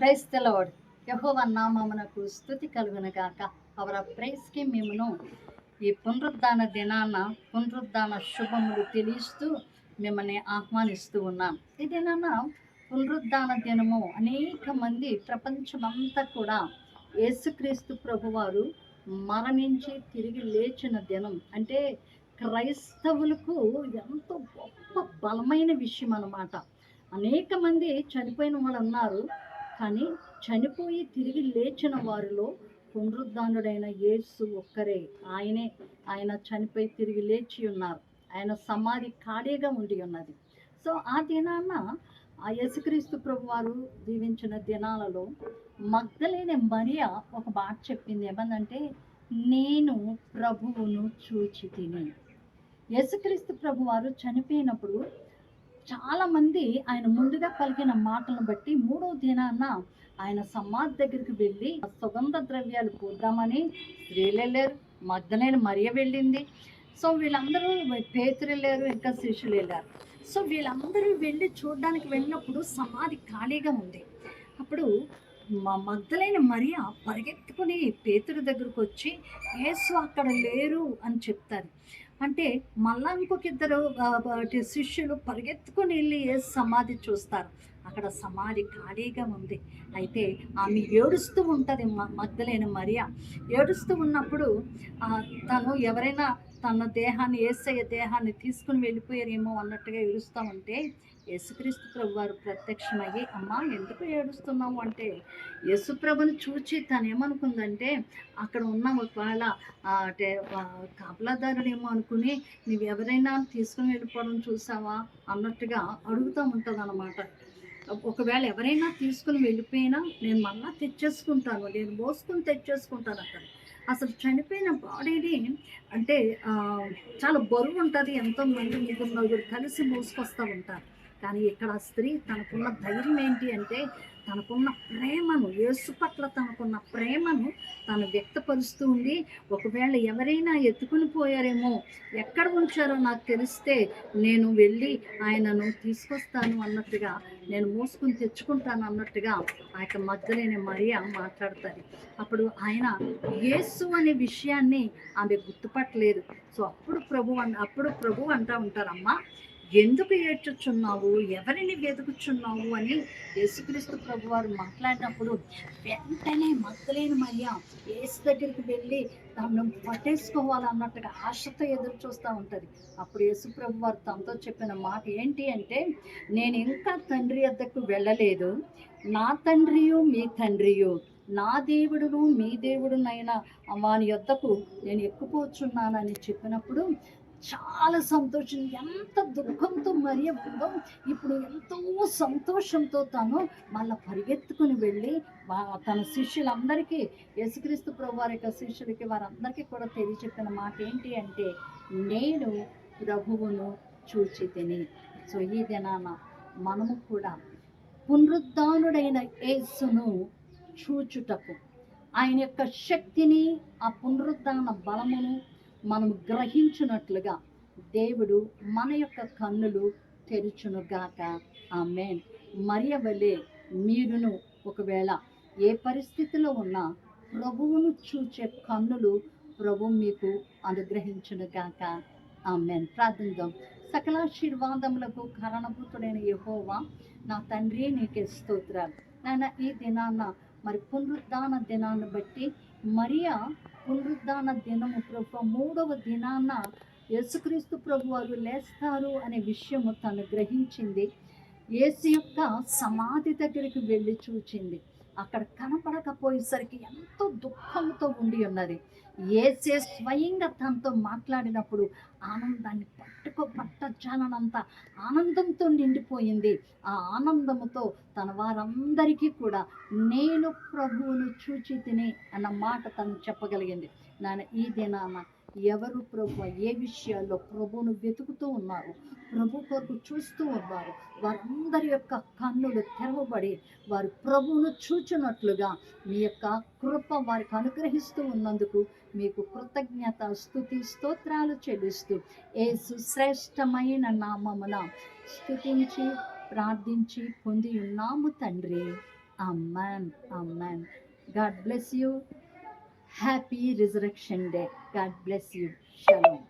Price తెలవాడు యహోవ నామమునకు స్థుతి కలుగునగాక. అవర ప్రైస్కి మేమును ఈ పునరుద్ధాన దినాన పునరుద్ధాన శుభములు తెలియస్తూ మిమ్మల్ని ఆహ్వానిస్తూ ఉన్నాం. ఈ దినాన పునరుద్ధాన దినము అనేక మంది ప్రపంచమంతా కూడా యేసుక్రీస్తు ప్రభువారు మరణించి తిరిగి లేచిన దినం. అంటే క్రైస్తవులకు ఎంతో గొప్ప బలమైన విషయం అన్నమాట అనేక మంది చనిపోయిన వాళ్ళు ఉన్నారు కానీ చనిపోయి తిరిగి లేచిన వారిలో పునరుద్ధానుడైన యేసు ఒక్కరే. ఆయనే ఆయన చనిపోయి తిరిగి లేచి ఉన్నారు. ఆయన సమాధి ఖాళీగా ఉండి ఉన్నది. సో ఆ దినాన ఆ యేసుక్రీస్తు ప్రభు వారు దీవించిన దినాలలో మగ్ధలేని మరియా ఒక మాట చెప్పింది. ఏమనంటే నేను ప్రభువును చూచి తిని యేసుక్రీస్తు ప్రభు వారు చనిపోయినప్పుడు చాలా మంది ఆయన ముందుగా పలికిన మాటలను బట్టి మూడో దినాన ఆయన సమాధి దగ్గరికి వెళ్ళి సుగంధ ద్రవ్యాలు పూద్దామని స్త్రీలు వెళ్ళారు మగ్ధనైన మరియ వెళ్ళింది. సో వీళ్ళందరూ పేతురు వెళ్ళారు ఇంకా శిష్యులు వెళ్ళారు. సో వీళ్ళందరూ వెళ్ళి చూడడానికి వెళ్ళినప్పుడు సమాధి ఖాళీగా ఉంది. అప్పుడు మా మగ్ధలైన మరియ పరిగెత్తుకుని పేతురు దగ్గరకు వచ్చి యేసు అక్కడ లేరు అని చెప్తారు. అంటే మళ్ళా ఇంకొక ఇద్దరు శిష్యులు పరిగెత్తుకొని వెళ్ళి సమాధి చూస్తారు? అక్కడ సమాధి ఖాళీగా ఉంది. అయితే ఆమె ఏడుస్తూ ఉంటుంది మగ్ధలేని మరియా. ఏడుస్తూ ఉన్నప్పుడు తను ఎవరైనా తన దేహాన్ని ఏసయ్య దేహాన్ని తీసుకుని వెళ్ళిపోయారేమో అన్నట్టుగా ఏడుస్తూ ఉంటే యేసుక్రీస్తు ప్రభు వారు ప్రత్యక్షమయ్యి అమ్మా ఎందుకు ఏడుస్తున్నావు? అంటే యేసుప్రభుని చూచి తను ఏమనుకుందంటే అక్కడ ఉన్న ఒకవేళ అంటే కాపలాదారుడు ఏమో అనుకుని నువ్వు ఎవరైనా తీసుకుని వెళ్ళిపోవడం చూసావా? అన్నట్టుగా అడుగుతూ ఉంటుంది అన్నమాట ఒకవేళ ఎవరైనా తీసుకుని వెళ్ళిపోయినా నేను మళ్ళా తెచ్చేసుకుంటాను నేను మోసుకుని తెచ్చేసుకుంటాను అక్కడ. అసలు చనిపోయిన బాడీని అంటే చాలా బరువు ఉంటుంది ఎంతోమంది మీకు ముగ్గురు నలుగురు కలిసి మోసుకొస్తూ ఉంటారు. కానీ ఇక్కడ స్త్రీ తనకున్న ధైర్యం ఏంటి అంటే తనకున్న ప్రేమను యేసు పట్ల తనకున్న ప్రేమను తను వ్యక్తపరుస్తూ ఉంది ఒకవేళ ఎవరైనా ఎత్తుకుని పోయారేమో ఎక్కడ ఉంచారో నాకు తెలిస్తే నేను వెళ్ళి ఆయనను తీసుకొస్తాను అన్నట్టుగా నేను మోసుకుని తెచ్చుకుంటాను అన్నట్టుగా ఆ యొక్క మధ్యలేని మరియా మాట్లాడతారు అప్పుడు ఆయన యేసు అనే విషయాన్ని ఆమె గుర్తుపట్టలేదు. సో అప్పుడు ప్రభు అప్పుడు ప్రభు అంటా ఉంటారమ్మా ఎందుకు ఏడ్చుచున్నావు? ఎవరిని వెతుకుచున్నావు అని యేసుక్రీస్తు ప్రభు వారు మాట్లాడినప్పుడు వెంటనే మగ్గలేని మరియా యేసు దగ్గరికి వెళ్ళి తమను పట్టేసుకోవాలన్నట్టుగా ఆశతో ఎదురు చూస్తూ ఉంటుంది. అప్పుడు యేసు ప్రభు వారు తనతో చెప్పిన మాట ఏంటి అంటే నేను ఇంకా తండ్రి వద్దకు వెళ్ళలేదు. నా తండ్రియు మీ తండ్రియు. నా దేవుడును మీ దేవుడునైనా వాని యొద్దకు నేను ఎక్కుపోచున్నానని చెప్పినప్పుడు చాలా సంతోషం. ఎంత దుఃఖంతో మరియ ఉందో ఇప్పుడు ఎంతో సంతోషంతో తను మళ్ళీ పరిగెత్తుకుని వెళ్ళి తన శిష్యులందరికీ యేసుక్రీస్తు ప్రభు వారి యొక్క శిష్యులకి వారందరికీ కూడా తెలియచెప్పిన మాట ఏంటి అంటే నేను ప్రభువును చూచి తిని సో ఈ దినాన మనము కూడా పునరుద్ధానుడైన యేసును చూచుటకు ఆయన యొక్క శక్తిని ఆ పునరుద్ధాన బలమును మనం గ్రహించినట్లుగా దేవుడు మన యొక్క కన్నులు తెరుచునుగాక ఆ మేన్ మరియవలే మీరును ఒకవేళ ఏ పరిస్థితిలో ఉన్నా ప్రభువును చూచే కన్నులు ప్రభు మీకు అనుగ్రహించునుగాక ఆమెన్. ప్రార్థిద్దాం సకలాశీర్వాదములకు కారణభూతుడైన యహోవా నా తండ్రి నీకే స్తోత్రాలు నాయన ఈ దినాన మరి పునరుద్ధాన దినాన్ని బట్టి మరియా పునరుద్ధాన దినము ప్రభు మూడవ దినాన యేసుక్రీస్తు ప్రభు వారు లేస్తారు అనే విషయము తను గ్రహించింది. యేసు యొక్క సమాధి దగ్గరికి వెళ్ళి చూచింది. అక్కడ కనపడకపోయేసరికి ఎంతో దుఃఖంతో ఉండి ఉన్నది. ఏసే స్వయంగా తనతో మాట్లాడినప్పుడు ఆనందాన్ని పట్టుకో పట్టజాలనంత ఆనందంతో నిండిపోయింది. ఆ ఆనందముతో తన వారందరికీ కూడా నేను ప్రభువును చూచి తిని అన్న మాట తను చెప్పగలిగింది. నాన్న ఈ దినాన ఎవరు ప్రభు? ఏ విషయాల్లో ప్రభువును వెతుకుతూ ఉన్నారు? ప్రభు కొరకు చూస్తూ ఉన్నారు. వారందరి యొక్క కన్నులు తెరవబడి వారు ప్రభువును చూచినట్లుగా మీ యొక్క కృప వారికి అనుగ్రహిస్తూ ఉన్నందుకు మీకు కృతజ్ఞత స్థుతి స్తోత్రాలు చెల్లిస్తూ ఏ సుశ్రేష్టమైన నామమున స్థుతించి ప్రార్థించి పొంది ఉన్నాము తండ్రి. Amen amen God bless you. Happy resurrection day God bless you shalom